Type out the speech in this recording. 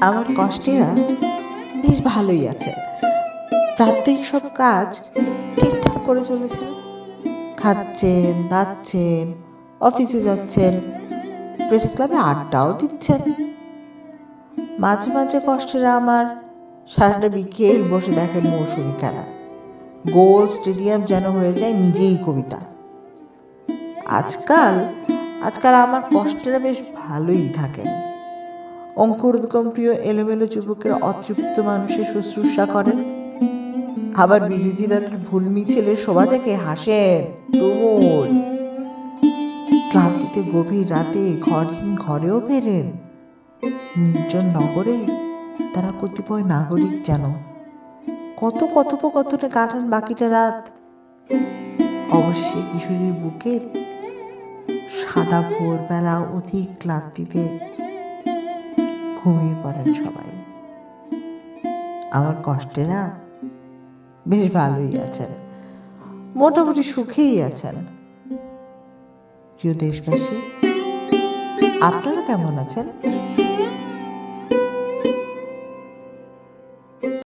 আমার কষ্টেরা বেশ ভালোই আছে। প্রাত্যহিক সব কাজ ঠিকঠাক করে চলেছে। খাচ্ছেন, দাচ্ছেন, অফিসে যাচ্ছেন, প্রেস ক্লাবে আড্ডাও দিচ্ছেন। মাঝে মাঝে কষ্টেরা আমার সারাটা বিকেল বসে দেখেন মৌসুমি খেলা। গোল স্টেডিয়াম যেন হয়ে যায় নিজেই কবিতা। আজকাল আজকাল আমার কষ্টেরা বেশ ভালোই থাকেন। অঙ্কুরোদ্গম প্রিয় এলোমেলো যুবকের অতৃপ্ত মানুষের শুশ্রূষা করেন। আবার বিরোধী দলের ভুল মিছিলে শোভা থেকে হাসেন, তুমুল। ক্লান্তিতে গভীর রাতে ঘরহীন ঘরেও ফেরেন। নির্জন নগরে তারা কতিপয় নাগরিক যেন। কত কথোপকথনে কাটান বাকিটা রাত। অবশ্যই কিশোরীর বুকের সাদা ভোরবেলা অধিক ক্লান্তিতে ঘুমিয়ে পড়েন সবাই। আমার কষ্টে না বেশ ভালোই আছেন। মোটামুটি সুখেই আছেন। প্রিয় দেশবাসী, আপনারা কেমন আছেন?